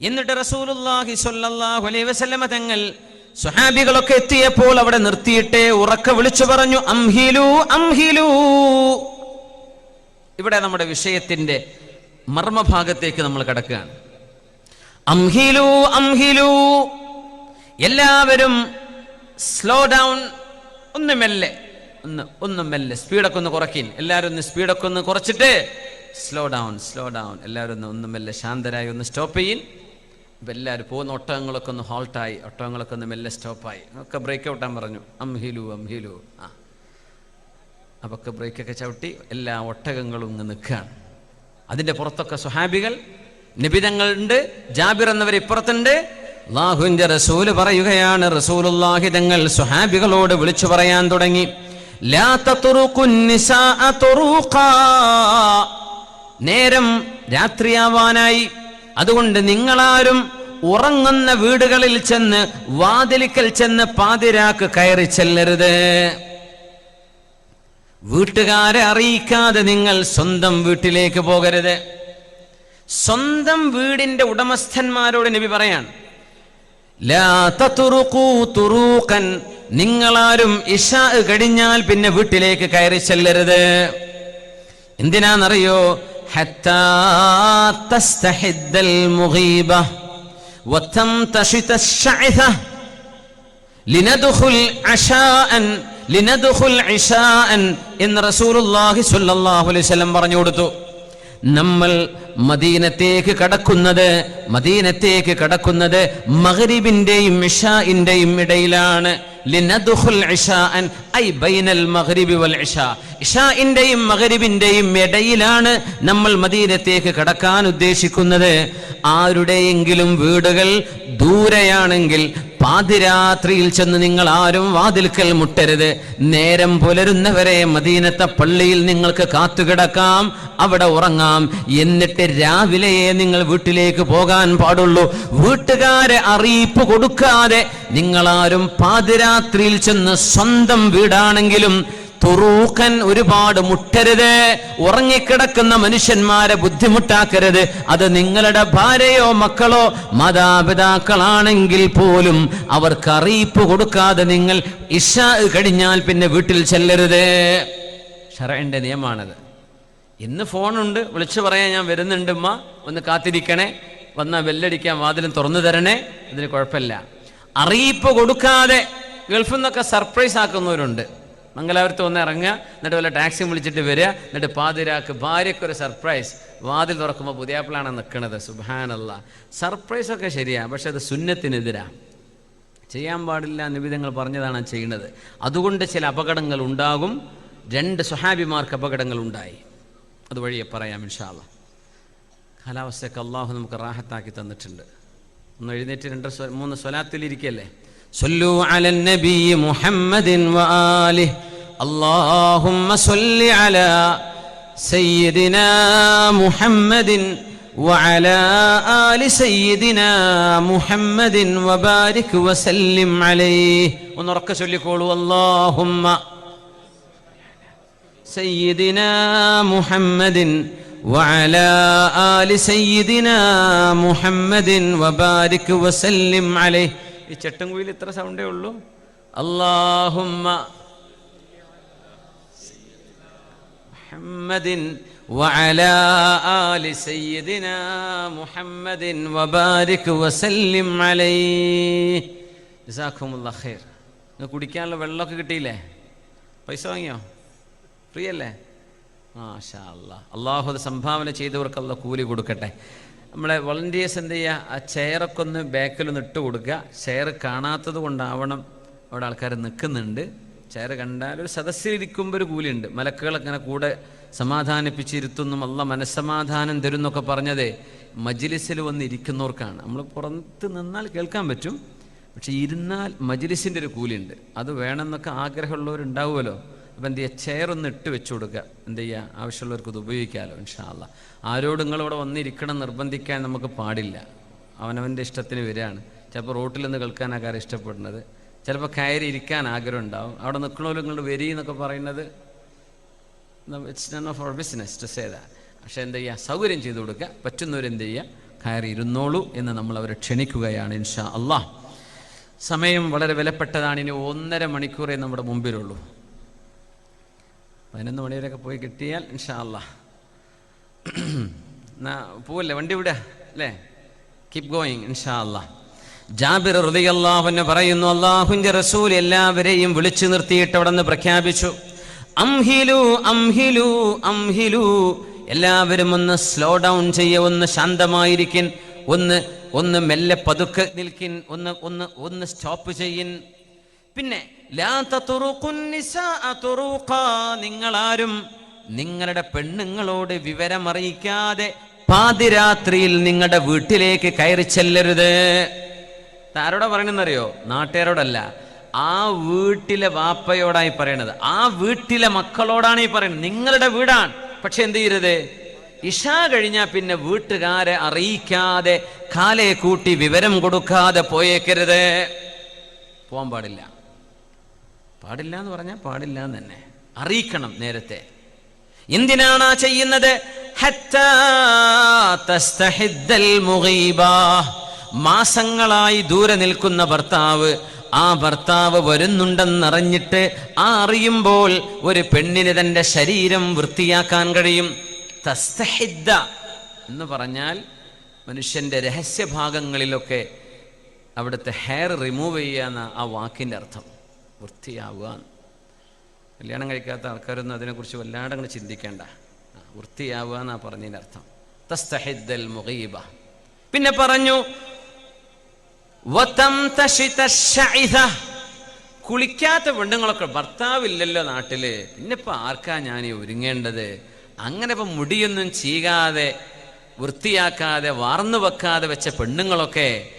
എന്നിട്ട് റസൂലുള്ളാഹി സ്വല്ലല്ലാഹു അലൈഹി വസല്ലമ തങ്ങൾ സ്വഹാബികളൊക്കെ എത്തിയപ്പോൾ അവിടെ നിർത്തിയിട്ട് ഉറക്ക വിളിച്ചു പറഞ്ഞു അംഹിലു അംഹിലു. ഇവിടെ നമ്മുടെ വിഷയത്തിന്റെ മർമ്മഭാഗത്തേക്ക് നമ്മൾ കിടക്കുകയാണ്. അംഹിലു അംഹിലു. എല്ലാവരും സ്ലോ ഡൗൺ ഒന്ന് മെല്ലെ ഒന്ന് ഒന്ന് മെല്ലെ. സ്പീഡൊക്കെ ഒന്ന് കുറയ്ക്കിൻ എല്ലാവരും ഒന്ന് സ്പീഡൊക്കെ ഒന്ന് കുറച്ചിട്ട് സ്ലോ ഡൗൺ സ്ലോ ഡൗൺ എല്ലാവരും ഒന്ന് ഒന്ന് മെല്ലെ ശാന്തരായി ഒന്ന് സ്റ്റോപ്പ് ചെയ്യിൻ എല്ലാവരും പോകുന്ന ഒട്ടകങ്ങളൊക്കെ ഒന്ന് ഹോൾട്ടായി ഒട്ടകങ്ങളൊക്കെ ഒന്ന് മെല്ലെ സ്റ്റോപ്പായി. ഒക്കെ ബ്രേക്ക് ഔട്ടാൻ പറഞ്ഞു. അംഹിലു അംഹിലു ആ. അപ്പൊക്കെ ബ്രേക്കൊക്കെ ചവിട്ടി എല്ലാ ഒട്ടകങ്ങളും ഇങ്ങ് നിൽക്കുകയാണ്. അതിന്റെ പുറത്തൊക്കെ സുഹാബികൾ നിബിതങ്ങളുണ്ട് ജാബിർ എന്നവർ ഇപ്പുറത്തുണ്ട്. അള്ളാഹുവിന്റെ റസൂൽ പറയുകയാണ് റസൂലുള്ളാഹി തങ്ങൾ സുഹാബികളോട് വിളിച്ചു പറയാൻ തുടങ്ങി. നേരം രാത്രിയാവാനായി. അതുകൊണ്ട് നിങ്ങളാരും ഉറങ്ങുന്ന വീടുകളിൽ ചെന്ന് വാതിലിക്കൽ ചെന്ന് പാതിരാക്ക് കയറി ചെല്ലരുത്. വീട്ടുകാരെ അറിയിക്കാതെ നിങ്ങൾ സ്വന്തം വീട്ടിലേക്ക് പോകരുത്. സ്വന്തം വീടിന്റെ ഉടമസ്ഥന്മാരോട് നബി പറയാണ്. നിങ്ങളാരും ഇഷ കഴിഞ്ഞാൽ പിന്നെ വീട്ടിലേക്ക് കയറി ചെല്ലരുത്. എന്തിനാന്നറിയോ? ഹത്താ തസ്തഹിദ്ദൽ മുഗീബ വതംതശിത الشعث ലിനദ്ഖുൽ അശാഅൻ ലിനദ്ഖുൽ ഇശാഅൻ എന്ന് റസൂലുള്ളാഹി സ്വല്ലല്ലാഹു അലൈഹി വസല്ലം പറഞ്ഞു കൊടുത്തു നമ്മൾ മദീനത്തേക്ക് കടക്കുന്നത് മദീനത്തേക്ക് കടക്കുന്നത് മഗ്രിബിന്റെയും ഇഷാഇന്റെയും ഇടയിലാണ്. ഇഷാഇന്റെയും ഇടയിലാണ് നമ്മൾ മദീനത്തേക്ക് കടക്കാൻ ഉദ്ദേശിക്കുന്നത്. ആരുടെയെങ്കിലും വീടുകൾ ദൂരെയാണെങ്കിൽ പാതിരാത്രിയിൽ ചെന്ന് നിങ്ങൾ ആരും വാതിൽക്കൽ മുട്ടരുത്. നേരം പുലരുന്നവരെ മദീനത്തെ പള്ളിയിൽ നിങ്ങൾക്ക് കാത്തുകിടക്കാം അവിടെ ഉറങ്ങാം. എന്നിട്ട് രാവിലെയെ നിങ്ങൾ വീട്ടിലേക്ക് പോകാൻ പാടുള്ളൂ. വീട്ടുകാരെ അറിയിപ്പ് കൊടുക്കാതെ നിങ്ങളാരും പാതിരാത്രിയിൽ ചെന്ന് സ്വന്തം വീടാണെങ്കിലും തുറൂക്കൻ ഒരുപാട് മുട്ടരുത്. ഉറങ്ങിക്കിടക്കുന്ന മനുഷ്യന്മാരെ ബുദ്ധിമുട്ടാക്കരുത്. അത് നിങ്ങളുടെ ഭാര്യയോ മക്കളോ മാതാപിതാക്കളാണെങ്കിൽ പോലും അവർക്ക് അറിയിപ്പ് കൊടുക്കാതെ നിങ്ങൾ ഇഷ കഴിഞ്ഞാൽ പിന്നെ വീട്ടിൽ ചെല്ലരുത്. ഷറയുടെ നിയമാണത്. ഇന്ന് ഫോണുണ്ട്. വിളിച്ചു പറയാൻ ഞാൻ വരുന്നുണ്ട് ഉമ്മ. ഒന്ന് കാത്തിരിക്കണേ. വന്നാൽ വെല്ലടിക്കാൻ വാതിലും തുറന്നു തരണേ. അതിന് കുഴപ്പമില്ല. അറിയിപ്പ് കൊടുക്കാതെ ഗൾഫിൽ നിന്നൊക്കെ സർപ്രൈസ് ആക്കുന്നവരുണ്ട്. മംഗലാപുരത്ത് ഒന്ന് ഇറങ്ങുക എന്നിട്ട് വല്ല ടാക്സി വിളിച്ചിട്ട് വരിക എന്നിട്ട് പാതിരാക്ക് ഭാര്യയ്ക്കൊരു സർപ്രൈസ് വാതിൽ തുറക്കുമ്പോൾ പുതിയാപ്പിളാണ് നിൽക്കുന്നത് സുബാനല്ല സർപ്രൈസ് ഒക്കെ ശരിയാ പക്ഷെ അത് സുന്നത്തിനെതിരാ. ചെയ്യാൻ പാടില്ല നിബിധങ്ങൾ പറഞ്ഞതാണ് ചെയ്യുന്നത് അതുകൊണ്ട് ചില അപകടങ്ങൾ ഉണ്ടാകും. രണ്ട് സ്വഹാബിമാർക്ക് അപകടങ്ങൾ ഉണ്ടായി. അതുവഴിയെ പറയാം ഇൻഷാല്ല കാലാവസ്ഥയൊക്കെ അള്ളാഹു നമുക്ക് റാഹത്താക്കി തന്നിട്ടുണ്ട്. ഒന്ന് എഴുന്നേറ്റ് രണ്ട് മൂന്ന് സ്വലാത്തിലിരിക്കല്ലേ صلوا على النبي محمد وآله. اللهم صل على سيدنا محمد وعلى آل سيدنا محمد وبارك وسلم عليه. ونرك سلكوا اللهم سيدنا محمد وعلى آل سيدنا محمد وبارك وسلم عليه. ഈ ചെട്ടൻകുയിൽ ഇത്ര സൗണ്ടേ ഉള്ളൂ അല്ലാഹുമ്മ محمد وعلى آل سيدنا محمد وبارك وسلم عليه جزاكم الله خير നിങ്ങൾക്ക് കുടിക്കാനുള്ള വെള്ളമൊക്കെ കിട്ടിയില്ലേ പൈസ വാങ്ങിയോ ഫ്രീ അല്ലേ മാഷാ അല്ലാ അള്ളാഹു അത് സംഭാവന ചെയ്തവർക്കുള്ള കൂലി കൊടുക്കട്ടെ നമ്മളെ വളണ്ടിയേഴ്സ് എന്ത് ചെയ്യുക ആ ചെയറൊക്കെ ഒന്ന് ബാക്കിലൊന്ന് ഇട്ട് കൊടുക്കുക. ചെയർ കാണാത്തത് കൊണ്ടാവണം അവിടെ ആൾക്കാർ നിൽക്കുന്നുണ്ട്. ചെയർ കണ്ടാൽ ഒരു സദസ്സിലിരിക്കുമ്പോൾ ഒരു കൂലിയുണ്ട്. മലക്കുകളൊക്കെ കൂടെ സമാധാനിപ്പിച്ചിരുത്തുന്നു. അല്ല മനസ്സമാധാനം തരുന്നൊക്കെ പറഞ്ഞതേ മജ്ലിസിൽ വന്ന് ഇരിക്കുന്നവർക്കാണ്. നമ്മൾ പുറത്ത് നിന്നാൽ കേൾക്കാൻ പറ്റും. പക്ഷെ ഇരുന്നാൽ മജ്ലിസിന്റെ ഒരു കൂലിയുണ്ട്. അത് വേണമെന്നൊക്കെ ആഗ്രഹമുള്ളവരുണ്ടാവുമല്ലോ. അപ്പം എന്ത് ചെയ്യുക? ചെയർ ഒന്ന് ഇട്ട് വെച്ച് കൊടുക്കുക. എന്ത് ചെയ്യുക? ആവശ്യമുള്ളവർക്ക് ഇത് ഉപയോഗിക്കാമല്ലോ ഇൻഷാല്ല ആരോട് നിങ്ങളിവിടെ വന്നിരിക്കണം നിർബന്ധിക്കാൻ നമുക്ക് പാടില്ല. അവനവന്റെ ഇഷ്ടത്തിന് വരികയാണ്. ചിലപ്പോൾ റോട്ടിൽ നിന്ന് കേൾക്കാനാക്കാരം ഇഷ്ടപ്പെടുന്നത്. ചിലപ്പോൾ കയറി ഇരിക്കാൻ ആഗ്രഹം ഉണ്ടാവും. അവിടെ നിൽക്കണമല്ലോ നിങ്ങൾ വരി എന്നൊക്കെ പറയുന്നത് it's none of our business to say that പക്ഷേ എന്ത് ചെയ്യുക? സൗകര്യം ചെയ്തു കൊടുക്കുക. പറ്റുന്നവരെന്ത് ചെയ്യുക? കയറി ഇരുന്നോളൂ എന്ന് നമ്മൾ അവരെ ക്ഷണിക്കുകയാണ് ഇൻഷാ അള്ളാഹ് സമയം വളരെ വിലപ്പെട്ടതാണ്. ഇനി ഒന്നര മണിക്കൂറേ നമ്മുടെ മുമ്പിലുള്ളൂ. പതിനൊന്ന് മണിവരെയൊക്കെ പോയി കിട്ടിയാൽ ഇൻഷാല്ല എന്നാ പോവല്ലേ? വണ്ടി വിടുക അല്ലേ? കീപ് ഗോയിങ് ഇൻഷാ അള്ളാഹ് ജാബിർ റളിയല്ലാഹുവിന് പറയുന്നു അള്ളാഹുവിന്റെ റസൂൽ എല്ലാവരെയും വിളിച്ചു നിർത്തിയിട്ട് അവിടെ നിന്ന് പ്രഖ്യാപിച്ചു. അംഹിലു അംഹിലു അംഹിലു. എല്ലാവരും ഒന്ന് സ്ലോ ഡൗൺ ചെയ്യ ഒന്ന് ശാന്തമായിരിക്കിൻ. ഒന്ന് ഒന്ന് മെല്ലെ പതുക്കെ നിൽക്കിൻ. ഒന്ന് ഒന്ന് ഒന്ന് സ്റ്റോപ്പ് ചെയ്യിൻ. പിന്നെ നിങ്ങളാരും നിങ്ങളുടെ പെണ്ണുങ്ങളോട് വിവരമറിയിക്കാതെ പാതിരാത്രിയിൽ നിങ്ങളുടെ വീട്ടിലേക്ക് കയറി ചെല്ലരുത്. ആരോടാ പറയണെന്നറിയോ? നാട്ടുകാരോടല്ല. ആ വീട്ടിലെ വാപ്പയോടായി പറയണത്. ആ വീട്ടിലെ മക്കളോടാണ് ഈ പറയുന്നത് നിങ്ങളുടെ വീടാണ്. പക്ഷെ എന്ത് ചെയ്യരുത്? ഇഷ കഴിഞ്ഞാൽ പിന്നെ വീട്ടുകാരെ അറിയിക്കാതെ കാലയെ കൂട്ടി വിവരം കൊടുക്കാതെ പോയേക്കരുത്. പോകാൻ പാടില്ല. പാടില്ല എന്ന് പറഞ്ഞാൽ പാടില്ല എന്ന് തന്നെ. അറിയിക്കണം നേരത്തെ. എന്തിനാണ് ആ ചെയ്യുന്നത്. മാസങ്ങളായി ദൂരെ നിൽക്കുന്ന ഭർത്താവ് ആ ഭർത്താവ് വരുന്നുണ്ടെന്നറിഞ്ഞിട്ട് ആ അറിയുമ്പോൾ ഒരു പെണ്ണിന് തന്റെ ശരീരം വൃത്തിയാക്കാൻ കഴിയും. തസ്തഹിദ്ദ എന്ന് പറഞ്ഞാൽ മനുഷ്യന്റെ രഹസ്യഭാഗങ്ങളിലൊക്കെ അവിടുത്തെ ഹെയർ റിമൂവ് ചെയ്യുക എന്ന ആ വാക്കിന്റെ അർത്ഥം. വൃത്തിയാവുക. കല്യാണം കഴിക്കാത്ത ആൾക്കാരൊന്നും അതിനെക്കുറിച്ച് വല്ലാണ്ട് അങ്ങനെ ചിന്തിക്കേണ്ട. വൃത്തിയാവുക എന്നാ പറഞ്ഞതിന്റെ അർത്ഥം. മുഗീബ. പിന്നെ പറഞ്ഞു. കുളിക്കാത്ത പെണ്ണുങ്ങളൊക്കെ ഭർത്താവില്ലല്ലോ നാട്ടിൽ. പിന്നെ ഇപ്പൊ ആർക്കാ ഞാൻ ഒരുങ്ങേണ്ടത്? അങ്ങനെ ഇപ്പൊ മുടിയൊന്നും ചീകാതെ വൃത്തിയാക്കാതെ വാർന്നു വെക്കാതെ വെച്ച പെണ്ണുങ്ങളൊക്കെ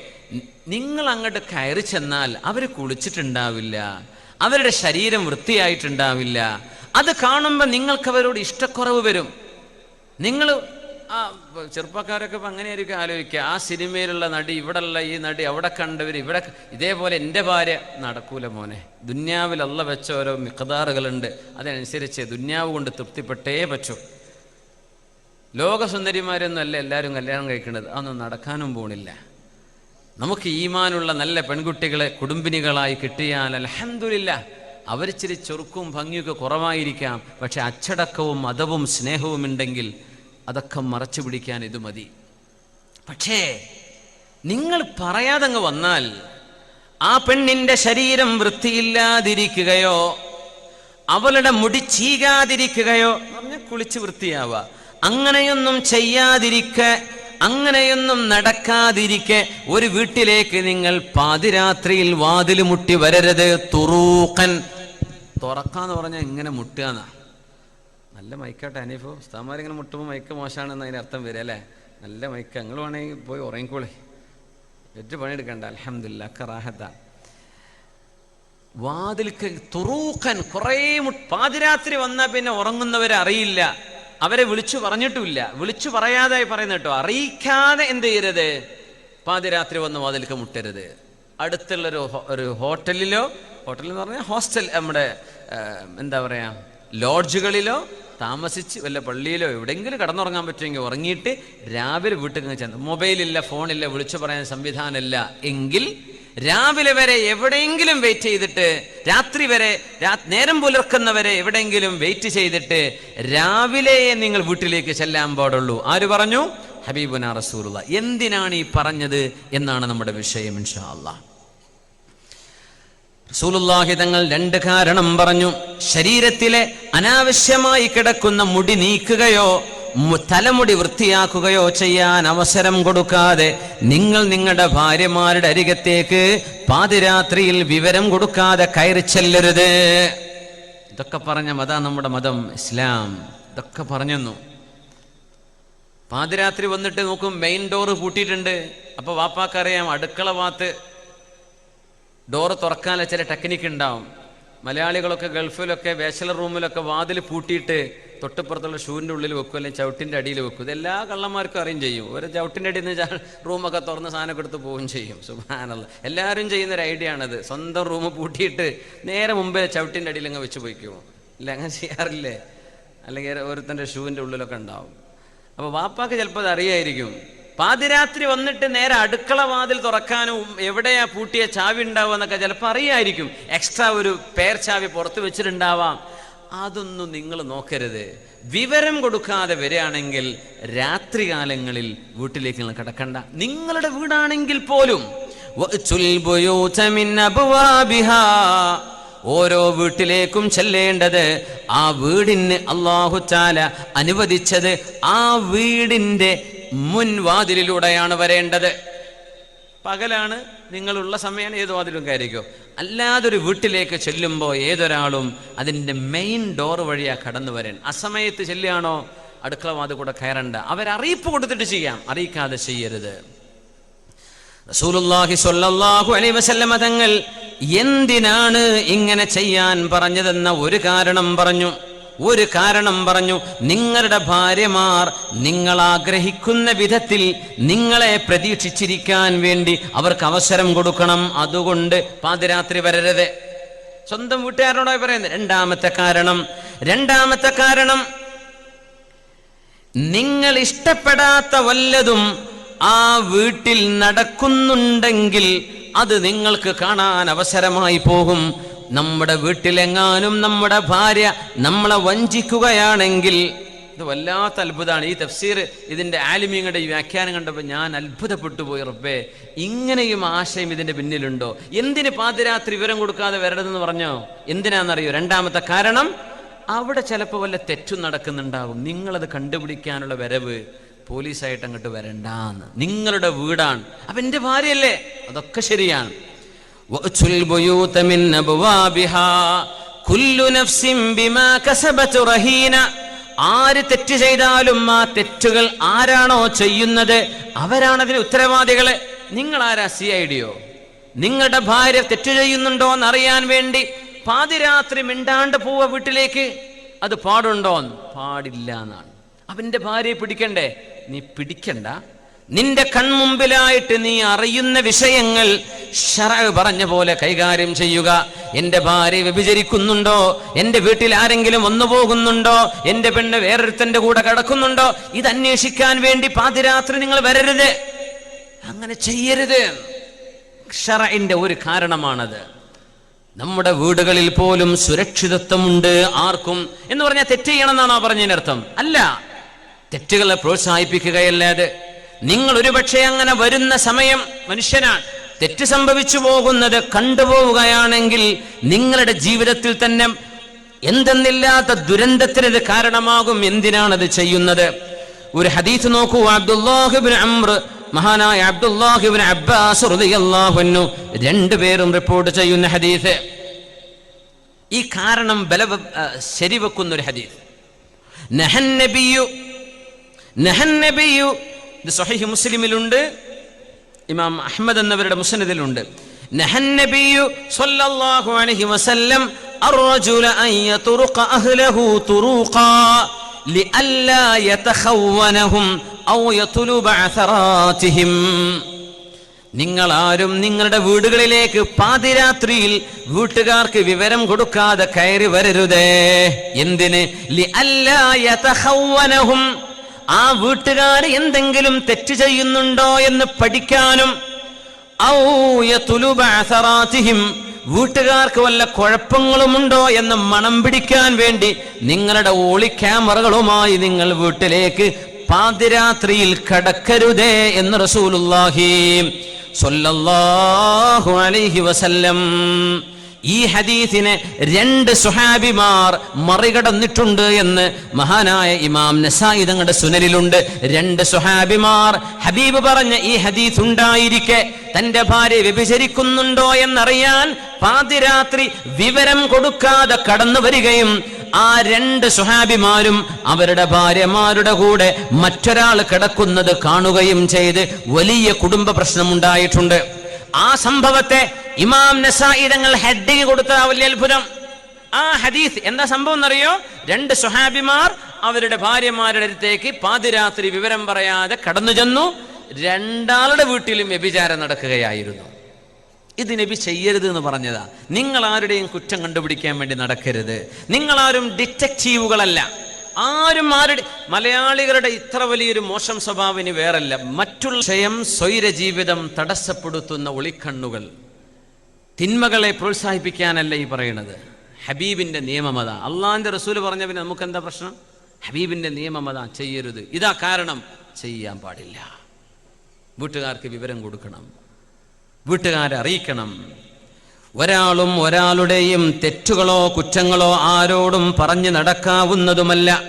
നിങ്ങൾ അങ്ങോട്ട് കയറി ചെന്നാൽ അവർ കുളിച്ചിട്ടുണ്ടാവില്ല. അവരുടെ ശരീരം വൃത്തിയായിട്ടുണ്ടാവില്ല. അത് കാണുമ്പോൾ നിങ്ങൾക്ക് അവരോട് ഇഷ്ടക്കുറവ് വരും. നിങ്ങൾ ആ ചെറുപ്പക്കാരൊക്കെ അങ്ങനെയായിരിക്കും ആലോചിക്കുക. ആ സിനിമയിലുള്ള നടി ഇവിടെയുള്ള ഈ നടി അവിടെ കണ്ടവർ ഇവിടെ ഇതേപോലെ എന്റെ ഭാര്യ നടക്കൂല മോനെ. ദുന്യാവിൽ അല്ല വെച്ച ഓരോ മിക്കതാറുകളുണ്ട് അതനുസരിച്ച് ദുന്യാവ് കൊണ്ട് തൃപ്തിപ്പെട്ടേ പറ്റൂ. ലോകസുന്ദരിമാരൊന്നും അല്ല എല്ലാവരും കല്യാണം കഴിക്കുന്നത് അതൊന്നും നടക്കാനും പോണില്ല. നമുക്ക് ഈമാനുള്ള നല്ല പെൺകുട്ടികളെ കുടുംബിനികളായി കിട്ടിയാൽ അലഹന്ദില്ല അവരിച്ചിരി ചെറുക്കും ഭംഗിയൊക്കെ കുറവായിരിക്കാം. പക്ഷെ അച്ചടക്കവും മതവും സ്നേഹവും ഉണ്ടെങ്കിൽ അതൊക്കെ മറച്ചു പിടിക്കാൻ ഇത് മതി. പക്ഷേ നിങ്ങൾ പറയാതങ്ങ് വന്നാൽ ആ പെണ്ണിന്റെ ശരീരം വൃത്തിയില്ലാതിരിക്കുകയോ അവളുടെ മുടി ചീകാതിരിക്കുകയോ പറഞ്ഞാൽ കുളിച്ച് വൃത്തിയാവുക. അങ്ങനെയൊന്നും ചെയ്യാതിരിക്ക അങ്ങനെയൊന്നും നടക്കാതിരിക്കെ ഒരു വീട്ടിലേക്ക് നിങ്ങൾ പാതിരാത്രിയിൽ വാതിൽ മുട്ടി വരരുത്. തുറൂക്കൻ തുറക്കാന്ന് പറഞ്ഞാൽ ഇങ്ങനെ മുട്ടുകയെന്നാ. നല്ല മൈക്കാട്ടെ അനീഫോ. ഉസ്താമാരിങ്ങനെ മുട്ടുമ്പോൾ മൈക്ക് മോശമാണെന്ന് അതിന് അർത്ഥം വരിക അല്ലേ? നല്ല മൈക്ക്. നിങ്ങൾ വേണമെങ്കിൽ പോയി ഉറങ്ങിക്കോളെ. എജ്ജ് പണിയെടുക്കണ്ട. അലഹമില്ല കറാഹത്ത വാതിൽക്ക് തുറൂക്കൻ കുറേ പാതിരാത്രി വന്നാൽ പിന്നെ ഉറങ്ങുന്നവരെ അറിയില്ല അവരെ വിളിച്ചു പറഞ്ഞിട്ടുമില്ല. വിളിച്ചു പറയാതെ പറയുന്ന കേട്ടോ അറിയിക്കാതെ എന്ത് ചെയ്യരുത്? പാതിരാത്രി വന്ന് വാതിൽക്ക് മുട്ടരുത്. അടുത്തുള്ള ഒരു ഒരു ഹോട്ടലിലോ ഹോട്ടൽ എന്ന് പറഞ്ഞാൽ ഹോസ്റ്റൽ നമ്മുടെ എന്താ പറയാ ലോഡ്ജുകളിലോ താമസിച്ച് വല്ല പള്ളിയിലോ എവിടെയെങ്കിലും കടന്നുറങ്ങാൻ പറ്റുമെങ്കിൽ ഉറങ്ങിയിട്ട് രാവിലെ വീട്ടിൽ ചെന്ന്. മൊബൈലില്ല ഫോണില്ല വിളിച്ചു പറയാൻ സംവിധാനമില്ല. എങ്കിൽ രാവിലെ വരെ എവിടെയെങ്കിലും വെയിറ്റ് ചെയ്തിട്ട് രാത്രി വരെ നേരം പുലർക്കുന്നവരെ എവിടെയെങ്കിലും വെയിറ്റ് ചെയ്തിട്ട് രാവിലെ നിങ്ങൾ വീട്ടിലേക്ക് ചെല്ലാൻ പാടുള്ളൂ. ആര് പറഞ്ഞു? ഹബീബുന റസൂലുള്ള. എന്തിനാണ് ഈ പറഞ്ഞത് എന്നാണ് നമ്മുടെ വിഷയം ഇൻഷാ അള്ളാഹ് റസൂലുള്ളാഹി തങ്ങൾ രണ്ട് കാരണം പറഞ്ഞു. ശരീരത്തിലെ അനാവശ്യമായി കിടക്കുന്ന മുടി നീക്കുകയോ തലമുടി വൃത്തിയാക്കുകയോ ചെയ്യാൻ അവസരം കൊടുക്കാതെ നിങ്ങൾ നിങ്ങളുടെ ഭാര്യമാരുടെ അരികത്തേക്ക് പാതിരാത്രിയിൽ വിവരം കൊടുക്കാതെ കയറി ചെല്ലരുത്. ഇതൊക്കെ പറഞ്ഞ മതാ നമ്മുടെ മതം ഇസ്ലാം. ഇതൊക്കെ പറഞ്ഞെന്നു. പാതിരാത്രി വന്നിട്ട് നോക്കും മെയിൻ ഡോറ് പൂട്ടിയിട്ടുണ്ട്. അപ്പൊ വാപ്പാക്കറിയാം അടുക്കള ഭാഗത്ത് ഡോറ് തുറക്കാൻ ചില ടെക്നിക്ക് ഉണ്ടാവും. മലയാളികളൊക്കെ ഗൾഫിലൊക്കെ ബാച്ചലർ റൂമിലൊക്കെ വാതിൽ പൂട്ടിയിട്ട് തൊട്ടപ്പുറത്തുള്ള ഷൂവിന്റെ ഉള്ളിൽ വെക്കും അല്ലെങ്കിൽ ചവിട്ടിന്റെ അടിയിൽ വെക്കും. ഇത് എല്ലാ കള്ളന്മാർക്കും അറിയും ചെയ്യും. ഒരു ചവിട്ടിന്റെ അടിയിൽ നിന്ന് റൂമൊക്കെ തുറന്ന് സാധനം എടുത്ത് പോവുകയും ചെയ്യും. സുബാനുള്ള എല്ലാവരും ചെയ്യുന്ന ഒരു ഐഡിയ ആണത് സ്വന്തം റൂം പൂട്ടിയിട്ട് നേരെ മുമ്പേ ചവിട്ടിന്റെ അടിയിൽ അങ്ങ് വെച്ച് പോയിക്കുമോ ഇല്ല അങ്ങനെ ചെയ്യാറില്ലേ? അല്ലെങ്കിൽ ഓരോരുത്തന്റെ ഷൂവിന്റെ ഉള്ളിലൊക്കെ ഉണ്ടാവും. അപ്പോൾ വാപ്പാക്ക് ചിലപ്പോൾ അത് അറിയായിരിക്കും. പാതിരാത്രി വന്നിട്ട് നേരെ അടുക്കള വാതിൽ തുറക്കാനും എവിടെയാ പൂട്ടിയ ചാവി ഉണ്ടാവുക എന്നൊക്കെ ചിലപ്പോൾ അറിയായിരിക്കും. എക്സ്ട്രാ ഒരു പേർ ചാവി പുറത്ത് വെച്ചിട്ടുണ്ടാവാം. അതൊന്നും നിങ്ങൾ നോക്കരുത്. വിവരം കൊടുക്കാതെ വരികയാണെങ്കിൽ രാത്രികാലങ്ങളിൽ വീട്ടിലേക്ക് നിങ്ങൾ കിടക്കണ്ട. നിങ്ങളുടെ വീടാണെങ്കിൽ പോലും. ഓരോ വീട്ടിലേക്കും ചെല്ലേണ്ടത് ആ വീടിന് അള്ളാഹു ചാല അനുവദിച്ചത് ആ വീടിന്റെ മുൻവാതിലിലൂടെയാണ് വരേണ്ടത്. പകലാണ് നിങ്ങളുള്ള സമയമാണ് ഏത് വാതിലും കയറിക്കോ അല്ലാതൊരു വീട്ടിലേക്ക് ചെല്ലുമ്പോൾ ഏതൊരാളും അതിന്റെ മെയിൻ ഡോർ വഴിയാണ് കടന്നു വരാൻ. അസമയത്ത് ചെല്ലുകയാണോ? അടുക്കള വാതിൽ കൂടെ കയറണ്ട. അവരറിയിപ്പ് കൊടുത്തിട്ട് ചെയ്യാം. അറിയിക്കാതെ ചെയ്യരുത്. സ്വല്ലല്ലാഹു അലൈഹി വസല്ലമ തങ്ങൾ എന്തിനാണ് ഇങ്ങനെ ചെയ്യാൻ പറഞ്ഞതെന്ന ഒരു കാരണം പറഞ്ഞു. ഒരു കാരണം പറഞ്ഞു നിങ്ങളുടെ ഭാര്യമാർ നിങ്ങൾ ആഗ്രഹിക്കുന്ന വിധത്തിൽ നിങ്ങളെ പ്രതീക്ഷിച്ചിരിക്കാൻ വേണ്ടി അവർക്ക് അവസരം കൊടുക്കണം. അതുകൊണ്ട് പാതിരാത്രി വരരുത്. സ്വന്തം വീട്ടുകാരനോടായി പറയുന്നത്? രണ്ടാമത്തെ കാരണം. രണ്ടാമത്തെ കാരണം നിങ്ങൾ ഇഷ്ടപ്പെടാത്ത വല്ലതും ആ വീട്ടിൽ നടക്കുന്നുണ്ടെങ്കിൽ അത് നിങ്ങൾക്ക് കാണാൻ അവസരമായി പോകും. നമ്മുടെ വീട്ടിലെങ്ങാനും നമ്മുടെ ഭാര്യ നമ്മളെ വഞ്ചിക്കുകയാണെങ്കിൽ ഇത് വല്ലാത്ത അത്ഭുതമാണ് ഈ തഫ്സീർ ഇതിന്റെ ആലിമീങ്ങളുടെ ഈ വ്യാഖ്യാനം കണ്ടപ്പോൾ ഞാൻ അത്ഭുതപ്പെട്ടു പോയി റബ്ബേ. ഇങ്ങനെയും ആശയം ഇതിന്റെ പിന്നിലുണ്ടോ? എന്തിന് പാതിരാത്രി വിവരം കൊടുക്കാതെ വരരുതെന്ന് പറഞ്ഞോ? എന്തിനാണെന്നറിയോ രണ്ടാമത്തെ കാരണം അവിടെ ചിലപ്പോൾ വല്ല തെറ്റും നടക്കുന്നുണ്ടാവും. നിങ്ങളത് കണ്ടുപിടിക്കാനുള്ള വരവ് പോലീസായിട്ട് അങ്ങോട്ട് വരണ്ടാന്ന്. നിങ്ങളുടെ വീടാണ്. അപ്പൊ എന്റെ ഭാര്യയല്ലേ? അതൊക്കെ ശരിയാണ്. وأتوا ആര് തെറ്റ് ചെയ്താലും ആ തെറ്റുകൾ ആരാണോ ചെയ്യുന്നത്? അവരാണ് അതിന് ഉത്തരവാദികളെ. നിങ്ങൾ ആരാ സി ഐ ഡിയോ നിങ്ങളുടെ ഭാര്യ തെറ്റു ചെയ്യുന്നുണ്ടോ എന്ന് അറിയാൻ വേണ്ടി പാതിരാത്രി മിണ്ടാണ്ട് പോവ വീട്ടിലേക്ക്? അത് പാടുണ്ടോ പാടില്ല എന്നാണ്. അവന്റെ ഭാര്യയെ പിടിക്കണ്ടേ? നീ പിടിക്കണ്ട. നിന്റെ കൺമുമ്പിലായിട്ട് നീ അറിയുന്ന വിഷയങ്ങൾ പറഞ്ഞ പോലെ കൈകാര്യം ചെയ്യുക. എന്റെ ഭാര്യ വ്യഭിചരിക്കുന്നുണ്ടോ? എന്റെ വീട്ടിൽ ആരെങ്കിലും വന്നു പോകുന്നുണ്ടോ? എന്റെ പെണ്ണ് വേറൊരുത്തന്റെ കൂടെ കിടക്കുന്നുണ്ടോ? ഇത് അന്വേഷിക്കാൻ വേണ്ടി പാതിരാത്രി നിങ്ങൾ വരരുത്. അങ്ങനെ ചെയ്യരുത്. ഷറയിന്റെ ഒരു കാരണമാണത്. നമ്മുടെ വീടുകളിൽ പോലും സുരക്ഷിതത്വമുണ്ട് ആർക്കും. എന്ന് പറഞ്ഞാൽ തെറ്റ് ചെയ്യണം എന്നാണോ പറഞ്ഞതിനർത്ഥം? അല്ല. തെറ്റുകളെ പ്രോത്സാഹിപ്പിക്കുകയല്ലാതെ നിങ്ങൾ ഒരുപക്ഷെ അങ്ങനെ വരുന്ന സമയം മനുഷ്യനാണ്. തെറ്റ് സംഭവിച്ചു പോകുന്നത് കണ്ടുപോവുകയാണെങ്കിൽ നിങ്ങളുടെ ജീവിതത്തിൽ തന്നെ എന്തെന്നില്ലാത്ത ദുരന്തത്തിന് ഇത് കാരണമാകും. എന്തിനാണത് ചെയ്യുന്നത്? ഒരു ഹദീസ് നോക്കൂ. അബ്ദുല്ലാഹിബിൻ അമ്ര മഹാനായ അബ്ദുല്ലാഹിബിൻ അബ്ബാസ് അൻഹു രണ്ടുപേരും റിപ്പോർട്ട് ചെയ്യുന്ന ഹദീസ്. ഈ കാരണം ബല ശരിവെക്കുന്ന ഒരു ഹദീസ്. നഹൻ നബിയു നഹൻ നബിയു ഇത് സൊഹൈഹ് മുസ്ലിമിലുണ്ട് ഇമാം അഹമ്മദ് എന്നവരുടെ മുസനദിലുണ്ട്. നിങ്ങളാരും നിങ്ങളുടെ വീടുകളിലേക്ക് പാതിരാത്രിയിൽ വീട്ടുകാർക്ക് വിവരം കൊടുക്കാതെ കയറി വരരുതേ. എന്തിന്? ലി അല്ലാ ആ വീട്ടുകാർ എന്തെങ്കിലും തെറ്റ് ചെയ്യുന്നുണ്ടോ എന്ന് പഠിക്കാനും വീട്ടുകാർക്ക് വല്ല കുഴപ്പങ്ങളുമുണ്ടോ എന്ന് മണം പിടിക്കാൻ വേണ്ടി നിങ്ങളുടെ ഒളി ക്യാമറകളുമായി നിങ്ങൾ വീട്ടിലേക്ക് പാതിരാത്രിയിൽ കടക്കരുതേ എന്ന് റസൂലുല്ലാഹി സ്വല്ലല്ലാഹു അലൈഹി വസല്ലം ഈ ഹദീസിനെ രണ്ട് സുഹാബിമാർ മറികടന്നിട്ടുണ്ട് എന്ന് മഹാനായ ഇമാം നസായി തങ്ങളുടെ സുനലിലുണ്ട് രണ്ട് സുഹാബിമാർ ഹബീബ് പറഞ്ഞ ഈ ഹദീസ് ഉണ്ടായിരിക്കെ തന്റെ ഭാര്യ വ്യഭിചരിക്കുന്നുണ്ടോ എന്നറിയാൻ പാതിരാത്രി വിവരം കൊടുക്കാതെ കടന്നു വരികയും ആ രണ്ട് സുഹാബിമാരും അവരുടെ ഭാര്യമാരുടെ കൂടെ മറ്റൊരാൾ കിടക്കുന്നത് കാണുകയും ചെയ്ത് വലിയ കുടുംബ പ്രശ്നമുണ്ടായിട്ടുണ്ട്. ആ സംഭവത്തെ ഇമാം നസായിരങ്ങൾ ഹെഡിങ് കൊടുത്ത ആ വലിയ അത്ഭുതം. ആ ഹദീസ് എന്താ സംഭവം എന്നറിയോ? രണ്ട് സുഹാബിമാർ അവരുടെ ഭാര്യമാരുടെ അടുത്തേക്ക് പാതിരാത്രി വിവരം പറയാതെ കടന്നു ചെന്നു. രണ്ടാളുടെ വീട്ടിലും വ്യഭിചാരം നടക്കുകയായിരുന്നു. ഇത് നബി ചെയ്യരുത് എന്ന് പറഞ്ഞതാ. നിങ്ങൾ ആരുടെയും കുറ്റം കണ്ടുപിടിക്കാൻ വേണ്ടി നടക്കരുത്. നിങ്ങൾ ആരും ഡിറ്റക്റ്റീവുകളല്ല. ആരും ആരുടെ മലയാളികളുടെ ഇത്ര വലിയൊരു മോശം സ്വഭാവം ഇനി വേറല്ല. മറ്റുള്ള സ്വയം സ്വൈര ജീവിതം തടസ്സപ്പെടുത്തുന്ന ഒളിക്കണ്ണുകൾ. തിന്മകളെ പ്രോത്സാഹിപ്പിക്കാനല്ല ഈ പറയുന്നത്? ഹബീബിന്റെ നിയമം അതാ. അള്ളാഹിന്റെ റസൂൽ പറഞ്ഞ പിന്നെ നമുക്ക് എന്താ പ്രശ്നം? ഹബീബിന്റെ നിയമം അതാ. ചെയ്യരുത്. ഇതാ കാരണം ചെയ്യാൻ പാടില്ല. വീട്ടുകാർക്ക് വിവരം കൊടുക്കണം. വീട്ടുകാരെ അറിയിക്കണം. ഒരാളും ഒരാളുടെയും തെറ്റുകളോ കുറ്റങ്ങളോ ആരോടും പറഞ്ഞു നടക്കാവുന്നതുമല്ല.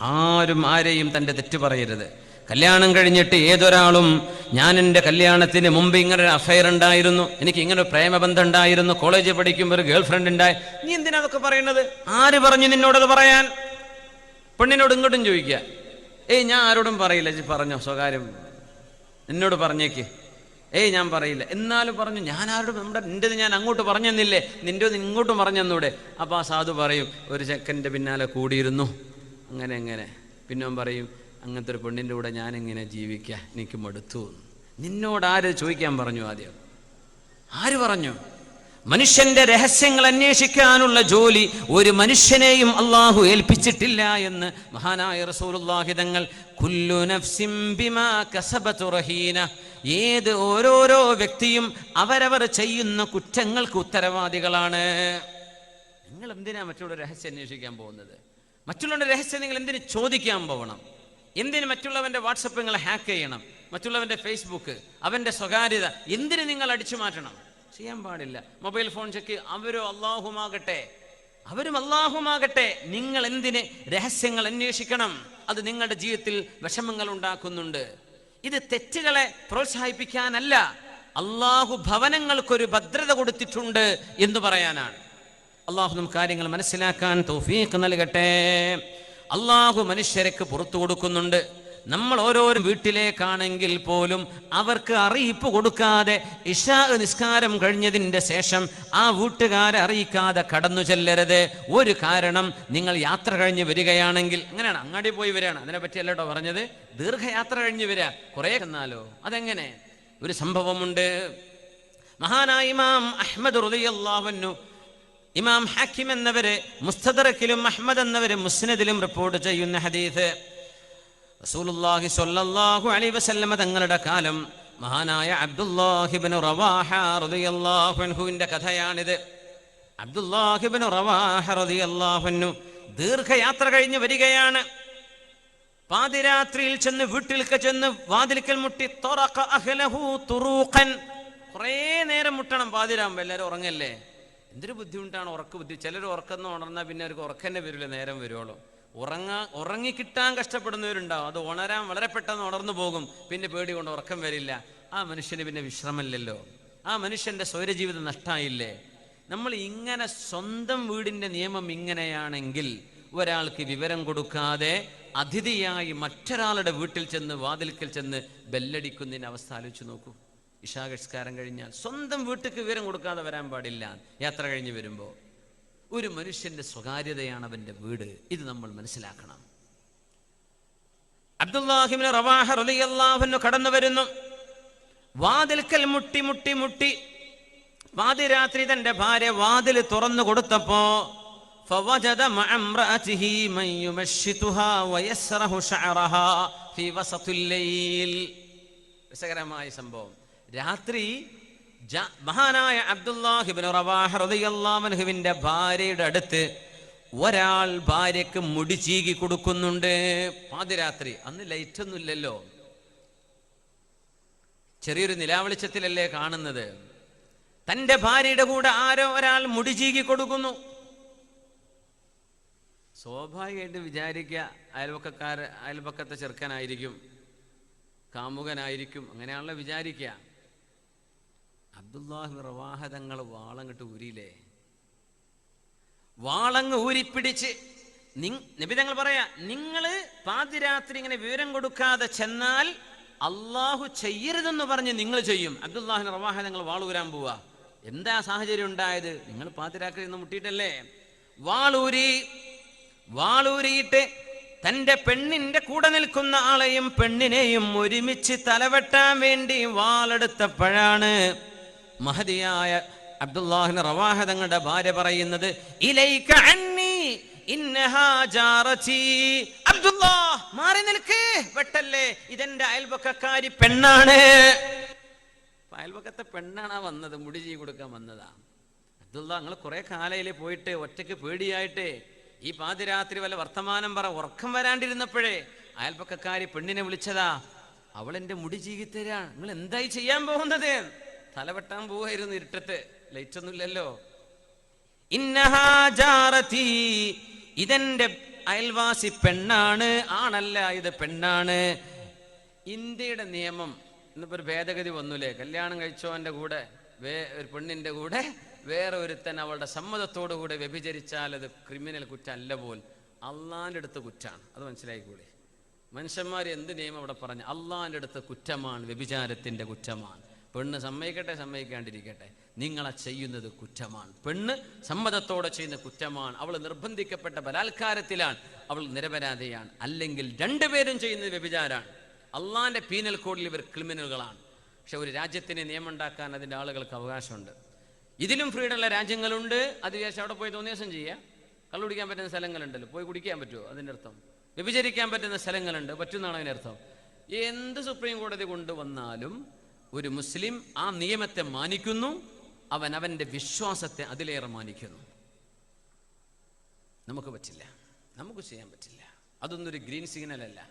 ആരും ആരെയും തന്റെ തെറ്റ് പറയരുത്. കല്യാണം കഴിഞ്ഞിട്ട് ഏതൊരാളും ഞാൻ എന്റെ കല്യാണത്തിന് മുമ്പ് ഇങ്ങനെ ഒരു അഫയർ ഉണ്ടായിരുന്നു എനിക്ക് ഇങ്ങനെ ഒരു പ്രേമബന്ധം ഉണ്ടായിരുന്നു കോളേജിൽ പഠിക്കുമ്പോൾ ഒരു ഗേൾ ഫ്രണ്ട് ഉണ്ടായി. നീ എന്തിനാ അതൊക്കെ പറയുന്നത്? ആര് പറഞ്ഞു നിന്നോടത് പറയാൻ? പെണ്ണിനോട് ഇങ്ങോട്ടും ചോദിക്കുക. ഏയ് ഞാൻ ആരോടും പറയില്ല ജി പറഞ്ഞോ സ്വകാര്യം. എന്നോട് പറഞ്ഞേക്ക്. ഏയ് ഞാൻ പറയില്ല. എന്നാലും പറഞ്ഞു ഞാൻ ആരോടും നമ്മുടെ നിന്റെത് ഞാൻ അങ്ങോട്ട് പറഞ്ഞെന്നില്ലേ? നിന്റെത് ഇങ്ങോട്ടും പറഞ്ഞെന്നൂടെ? അപ്പോൾ ആ സാധു പറയും ഒരു ചെക്കന്റെ പിന്നാലെ കൂടിയിരുന്നു. അങ്ങനെ അങ്ങനെ. പിന്നെ പറയും അങ്ങനത്തെ ഒരു പെണ്ണിന്റെ കൂടെ ഞാനിങ്ങനെ ജീവിക്കുക എനിക്ക് മടുത്തു. നിന്നോട് ആര് ചോദിക്കാൻ പറഞ്ഞു ആദ്യം? ആര് പറഞ്ഞു? മനുഷ്യന്റെ രഹസ്യങ്ങൾ അന്വേഷിക്കാനുള്ള ജോലി ഒരു മനുഷ്യനെയും അള്ളാഹു ഏൽപ്പിച്ചിട്ടില്ല എന്ന് മഹാനായ റസൂലുള്ളാഹി തങ്ങൾ കുല്ലു നഫ്സിം ബിമാ റഹീന. ഏത് ഓരോരോ വ്യക്തിയും അവരവർ ചെയ്യുന്ന കുറ്റങ്ങൾക്ക് ഉത്തരവാദികളാണ്. നിങ്ങൾ എന്തിനാ മറ്റുള്ള രഹസ്യം അന്വേഷിക്കാൻ പോകുന്നത്? മറ്റുള്ളവരുടെ രഹസ്യം നിങ്ങൾ എന്തിനു ചോദിക്കാൻ പോകണം? എന്തിന് മറ്റുള്ളവന്റെ വാട്സപ്പ് നിങ്ങൾ ഹാക്ക് ചെയ്യണം? മറ്റുള്ളവന്റെ ഫേസ്ബുക്ക് അവന്റെ സ്വകാര്യത എന്തിന് നിങ്ങൾ അടിച്ചു മാറ്റണം? ചെയ്യാൻ പാടില്ല. മൊബൈൽ ഫോൺ ചെക്ക് അവരോ അള്ളാഹുമാകട്ടെ അവരും അള്ളാഹുമാകട്ടെ നിങ്ങൾ എന്തിന് രഹസ്യങ്ങൾ അന്വേഷിക്കണം? അത് നിങ്ങളുടെ ജീവിതത്തിൽ വിഷമങ്ങൾ ഉണ്ടാക്കുന്നുണ്ട്. ഇത് തെറ്റുകളെ പ്രോത്സാഹിപ്പിക്കാനല്ല അള്ളാഹു ഭവനങ്ങൾക്കൊരു ഭദ്രത കൊടുത്തിട്ടുണ്ട് എന്ന് പറയാനാണ്. അള്ളാഹു നമുക്ക് കാര്യങ്ങൾ മനസ്സിലാക്കാൻ തോഫീക്ക് നൽകട്ടെ. അള്ളാഹു മനുഷ്യർക്ക് പുറത്തു കൊടുക്കുന്നുണ്ട്. നമ്മൾ ഓരോരോ വീട്ടിലേക്കാണെങ്കിൽ പോലും അവർക്ക് അറിയിപ്പ് കൊടുക്കാതെ ഇഷാ നിസ്കാരം കഴിഞ്ഞതിന്റെ ശേഷം ആ വീട്ടുകാരെ അറിയിക്കാതെ കടന്നു ചെല്ലരുത്. ഒരു കാരണം നിങ്ങൾ യാത്ര കഴിഞ്ഞ് വരികയാണെങ്കിൽ അങ്ങനെയാണ് അങ്ങാടി പോയി വരികയാണ്. അതിനെ പറ്റിയല്ല പറഞ്ഞത്. ദീർഘയാത്ര കഴിഞ്ഞ് വരിക. കുറേ എന്നാലോ അതെങ്ങനെ? ഒരു സംഭവമുണ്ട്. മഹാനായിമാം അഹമ്മദ് അഹ്മദ് റുദിയല്ലാഹുന്നു ഇമാം ഹാക്കിം എന്നവര് മുസ്തദറക്കിലും അഹ്മദ് എന്നവര് മുസ്നദിലും റിപ്പോർട്ട് ചെയ്യുന്ന ഹദീസ്. റസൂലുള്ളാഹി സ്വല്ലല്ലാഹു അലൈഹി വസല്ലമ തങ്ങളുടെ കാലം മഹാനായ അബ്ദുല്ലാഹിബ്നു റവാഹ റളിയല്ലാഹു അൻഹുവിന്റെ കഥയാണിത്. അബ്ദുല്ലാഹിബ്നു റവാഹ റളിയല്ലാഹു അൻഹു ദീർഘയാത്ര കഴിഞ്ഞ് വരികയാണ്. പാതിരാത്രിയിൽ ചെന്ന് വീട്ടിൽ ചെന്ന് വാതിൽക്കൽ മുട്ടി തുറക്ക അഹ്ലഹു തുറൂഖൻ. കുറേ നേരം മുട്ടണം പാതിരാകുമ്പോൾ എല്ലാവരും ഉറങ്ങല്ലേ? എന്തൊരു ബുദ്ധിമുട്ടാണ് ഉറക്ക ബുദ്ധി? ചിലർ ഉറക്കുന്ന ഉണർന്നാൽ പിന്നെ അവർക്ക് ഉറക്കന്നെ വരില്ല നേരം വരുവുള്ളൂ ഉറങ്ങാ ഉറങ്ങിക്കിട്ടാൻ കഷ്ടപ്പെടുന്നവരുണ്ടാവും. അത് ഉണരാൻ വളരെ പെട്ടെന്ന് ഉണർന്നു പോകും. പിന്നെ പേടി കൊണ്ട് ഉറക്കം വരില്ല. ആ മനുഷ്യന് പിന്നെ വിശ്രമമില്ലല്ലോ. ആ മനുഷ്യന്റെ സ്വൈരജീവിതം നഷ്ടമായില്ലേ നമ്മൾ ഇങ്ങനെ സ്വന്തം വീടിന്റെ നിയമം ഇങ്ങനെയാണെങ്കിൽ ഒരാൾക്ക് വിവരം കൊടുക്കാതെ അതിഥിയായി മറ്റൊരാളുടെ വീട്ടിൽ ചെന്ന് വാതിൽക്കൽ ചെന്ന് ബെല്ലടിക്കുന്നതിന് അവസ്ഥ ആലോചിച്ച് നോക്കൂ. ഇഷാകഷ്കാരം കഴിഞ്ഞാൽ സ്വന്തം വീട്ടിക്ക് വിവരം കൊടുക്കാതെ വരാൻ പാടില്ല. യാത്ര കഴിഞ്ഞ് വരുമ്പോൾ ഒരു മനുഷ്യന്റെ സ്വകാര്യതയാണ് അവന്റെ വീട്. ഇത് നമ്മൾ മനസ്സിലാക്കണം. അബ്ദുല്ലാഹിമിന് റവാഹ റലിയല്ലാഹുന്നു കടന്നു വരുന്നു. വാതിൽക്കൽ മുട്ടി മുട്ടി മുട്ടി. വാതിരാത്രി തന്റെ ഭാര്യ വാതിൽ തുറന്നു കൊടുത്തപ്പോ രസകരമായ സംഭവം. രാത്രി മഹാനായ അബ്ദുല്ലാഹിബിൻ റവാഹുവിന്റെ ഭാര്യയുടെ അടുത്ത് ഒരാൾ ഭാര്യക്ക് മുടി ചീകി കൊടുക്കുന്നുണ്ട്. പാതിരാത്രി. അന്ന് ലൈറ്റ് ഒന്നും ഇല്ലല്ലോ. ചെറിയൊരു നിലാവെളിച്ചത്തിലല്ലേ കാണുന്നത്. തന്റെ ഭാര്യയുടെ കൂടെ ആരോ ഒരാൾ മുടി ചീകി കൊടുക്കുന്നു. സ്വാഭാവികമായിട്ട് വിചാരിക്കുക അയൽപക്കക്കാർ അയൽപക്കത്തെ ചെറുക്കനായിരിക്കും കാമുകനായിരിക്കും അങ്ങനെയാണല്ലോ വിചാരിക്കുക. അബ്ദുല്ലാഹി റവാഹതങ്ങൾ വാളങ്ങിട്ട് ഊരിയില്ലേ? വാളങ്ങ് ഊരിപ്പിടിച്ച് നിബിതങ്ങൾ പറയാ നിങ്ങൾ പാതിരാത്രി ഇങ്ങനെ വിവരം കൊടുക്കാതെ ചെന്നാൽ അള്ളാഹു ചെയ്യരുതെന്ന് പറഞ്ഞ് നിങ്ങൾ ചെയ്യും. അബ്ദുല്ലാഹിന് റവാഹ നിങ്ങൾ വാളൂരാൻ പോവാ. എന്താ സാഹചര്യം ഉണ്ടായത്? നിങ്ങൾ പാതിരാത്രി നിന്ന് മുട്ടിയിട്ടല്ലേ? വാളൂരി വാളൂരിയിട്ട് തന്റെ പെണ്ണിന്റെ കൂടെ നിൽക്കുന്ന ആളെയും പെണ്ണിനെയും ഒരുമിച്ച് തലവെട്ടാൻ വേണ്ടി വാളെടുത്തപ്പോഴാണ് മഹതിയായ അബ്ദുല്ലാഹിന് റവാഹ തങ്ങളുടെ ഭാര്യ പറയുന്നത് മാറി നിൽക്ക്. വെട്ടല്ലേ ഇതെന്റെ അയൽപക്കക്കാരി പെണ്ണാണ്. അയൽപക്കത്തെ പെണ്ണാണ് വന്നത് മുടി ചെയ്ത് കൊടുക്കാൻ വന്നതാ. അബ്ദുള്ള നിങ്ങൾ കുറെ കാലയിൽ പോയിട്ട് ഒറ്റയ്ക്ക് പേടിയായിട്ട് ഈ പാതിരാത്രി വല്ല വർത്തമാനം പറ ഉറക്കം വരാണ്ടിരുന്നപ്പോഴേ അയൽപക്കക്കാരി പെണ്ണിനെ വിളിച്ചതാ അവൾ എന്റെ മുടി ചീകിത്തരാ. നിങ്ങൾ എന്തായി ചെയ്യാൻ പോകുന്നത്? തലവെട്ടാൻ പോവായിരുന്നു ഇരുട്ടത്ത്. ലൈറ്റ് ഒന്നുമില്ലല്ലോ ഇന്നഹാ ജാറതി. ഇതെന്റെ അയൽവാസി പെണ്ണാണ് ആണല്ല ഇത് പെണ്ണാണ്. ഇന്ത്യയുടെ നിയമം ഇന്നിപ്പോ ഒരു ഭേദഗതി വന്നുല്ലേ കല്യാണം കഴിച്ചവന്റെ കൂടെ വേ ഒരു പെണ്ണിന്റെ കൂടെ വേറെ ഒരുത്തൻ അവളുടെ സമ്മതത്തോടു കൂടെ വ്യഭിചരിച്ചാൽ അത് ക്രിമിനൽ കുറ്റമല്ല പോൽ. അള്ളാന്റെ അടുത്ത് കുറ്റാണ്. അത് മനസ്സിലായിക്കൂടെ? മനുഷ്യന്മാർ എന്ത് നിയമം അവിടെ പറഞ്ഞു? അള്ളാന്റെ അടുത്ത് കുറ്റമാണ് വ്യഭിചാരത്തിന്റെ കുറ്റമാണ്. പെണ്ണ് സമ്മതിക്കട്ടെ സമ്മതിക്കാണ്ടിരിക്കട്ടെ. നിങ്ങളെ ചെയ്യുന്നത് കുറ്റമാണ്. പെണ്ണ് സമ്മതത്തോടെ ചെയ്യുന്ന കുറ്റമാണ്. അവൾ നിർബന്ധിക്കപ്പെട്ട ബലാത്കാരത്തിലാണ്. അവൾ നിരപരാധിയാണ്. അല്ലെങ്കിൽ രണ്ടുപേരും ചെയ്യുന്നത് വ്യഭിചാരാണ് അള്ളാന്റെ പീനൽ കോഡിൽ ഇവർ ക്രിമിനലുകളാണ്. പക്ഷെ ഒരു രാജ്യത്തിന് നിയമം ഉണ്ടാക്കാൻ അതിന്റെ ആളുകൾക്ക് അവകാശമുണ്ട്. ഇതിലും ഫ്രീഡം ഉള്ള രാജ്യങ്ങളുണ്ട്. അത് വിചാരിച്ച് അവിടെ പോയി തോന്നിയ ദിവസം ചെയ്യാം കള്ളു കുടിക്കാൻ പറ്റുന്ന സ്ഥലങ്ങളുണ്ടല്ലോ. പോയി കുടിക്കാൻ പറ്റുമോ? അതിന്റെ അർത്ഥം. വ്യഭിചരിക്കാൻ പറ്റുന്ന സ്ഥലങ്ങളുണ്ട്. പറ്റുന്നതാണ് അതിന്റെ അർത്ഥം? എന്ത് സുപ്രീം കോടതി കൊണ്ടുവന്നാലും ഒരു മുസ്ലിം ആ നിയമത്തെ മാനിക്കുന്നു അവൻ അവന്റെ വിശ്വാസത്തെ അതിലേറെ മാനിക്കുന്നു. നമുക്ക് പറ്റില്ല. നമുക്ക് ചെയ്യാൻ പറ്റില്ല. അതൊന്നൊരു ഗ്രീൻ സിഗ്നൽ അല്ല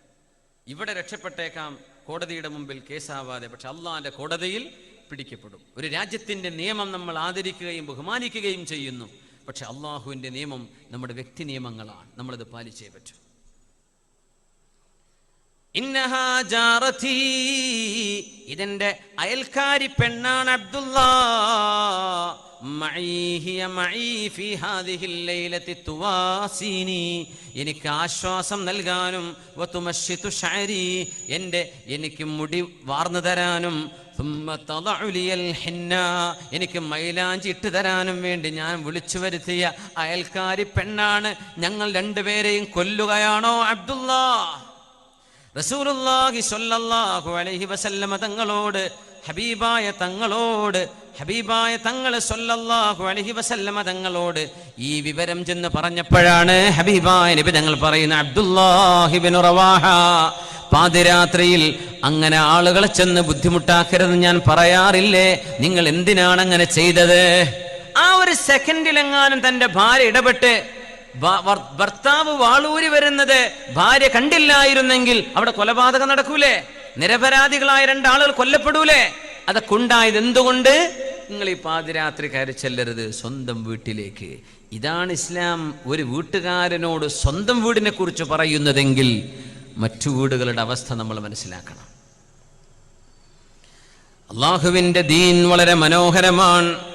ഇവിടെ രക്ഷപ്പെട്ടേക്കാം കോടതിയുടെ മുമ്പിൽ കേസാവാതെ പക്ഷെ അള്ളാന്റെ കോടതിയിൽ പിടിക്കപ്പെടും. ഒരു രാജ്യത്തിന്റെ നിയമം നമ്മൾ ആദരിക്കുകയും ബഹുമാനിക്കുകയും ചെയ്യുന്നു പക്ഷെ അള്ളാഹുവിന്റെ നിയമം നമ്മുടെ വ്യക്തി നിയമങ്ങളാണ്. നമ്മളത് പാലിച്ചേ പറ്റൂ. ഇതിന്റെ അയൽക്കാരി പെണ്ണാണ് അബ്ദുള്ള എനിക്ക് ആശ്വാസം നൽകാനും എന്റെ എനിക്ക് മുടി വാർന്നു തരാനും എനിക്ക് മൈലാഞ്ചി ഇട്ട് തരാനും വേണ്ടി ഞാൻ വിളിച്ചു വരുത്തിയ അയൽക്കാരി പെണ്ണാണ് ഞങ്ങൾ രണ്ടുപേരെയും കൊല്ലുകയാണോ അബ്ദുള്ള റസൂലുള്ളാഹി സ്വല്ലല്ലാഹു അലൈഹി വസല്ലമ തങ്ങളോട് ഹബീബായ തങ്ങളോട് ഹബീബായ തങ്ങളെ സ്വല്ലല്ലാഹു അലൈഹി വസല്ലമ തങ്ങളോട് ഈ വിവരം ചെന്ന് പറഞ്ഞപ്പോഴാണ് ഹബീബായ നബി തങ്ങൾ പറയുന്ന അബ്ദുല്ലാഹിബിൻ റവാഹ പാതിരാത്രിയിൽ അങ്ങനെ ആളുകളെ ചെന്ന് ബുദ്ധിമുട്ടാക്കരുത് ഞാൻ പറയാറില്ലേ? നിങ്ങൾ എന്തിനാണ് അങ്ങനെ ചെയ്തത്? ആ ഒരു സെക്കൻഡിലെങ്ങാനും തന്റെ ഭാര്യ ഇടപെട്ട് ഭർത്താവ് വാളൂരി വരുന്നത് ഭാര്യ കണ്ടില്ലായിരുന്നെങ്കിൽ അവിടെ കൊലപാതകം നടക്കൂലേ? നിരപരാധികളായ രണ്ടാളുകൾ കൊല്ലപ്പെടൂലേ? അതൊക്കെ ഉണ്ടായത് എന്തുകൊണ്ട്? നിങ്ങൾ ഈ പാതിരാത്രി കയറി ചെല്ലരുത് സ്വന്തം വീട്ടിലേക്ക്. ഇതാണ് ഇസ്ലാം. ഒരു വീട്ടുകാരനോട് സ്വന്തം വീടിനെ കുറിച്ച് പറയുന്നതെങ്കിൽ മറ്റു വീടുകളുടെ അവസ്ഥ നമ്മൾ മനസ്സിലാക്കണം. അള്ളാഹുവിന്റെ ദീൻ വളരെ മനോഹരമാണ്.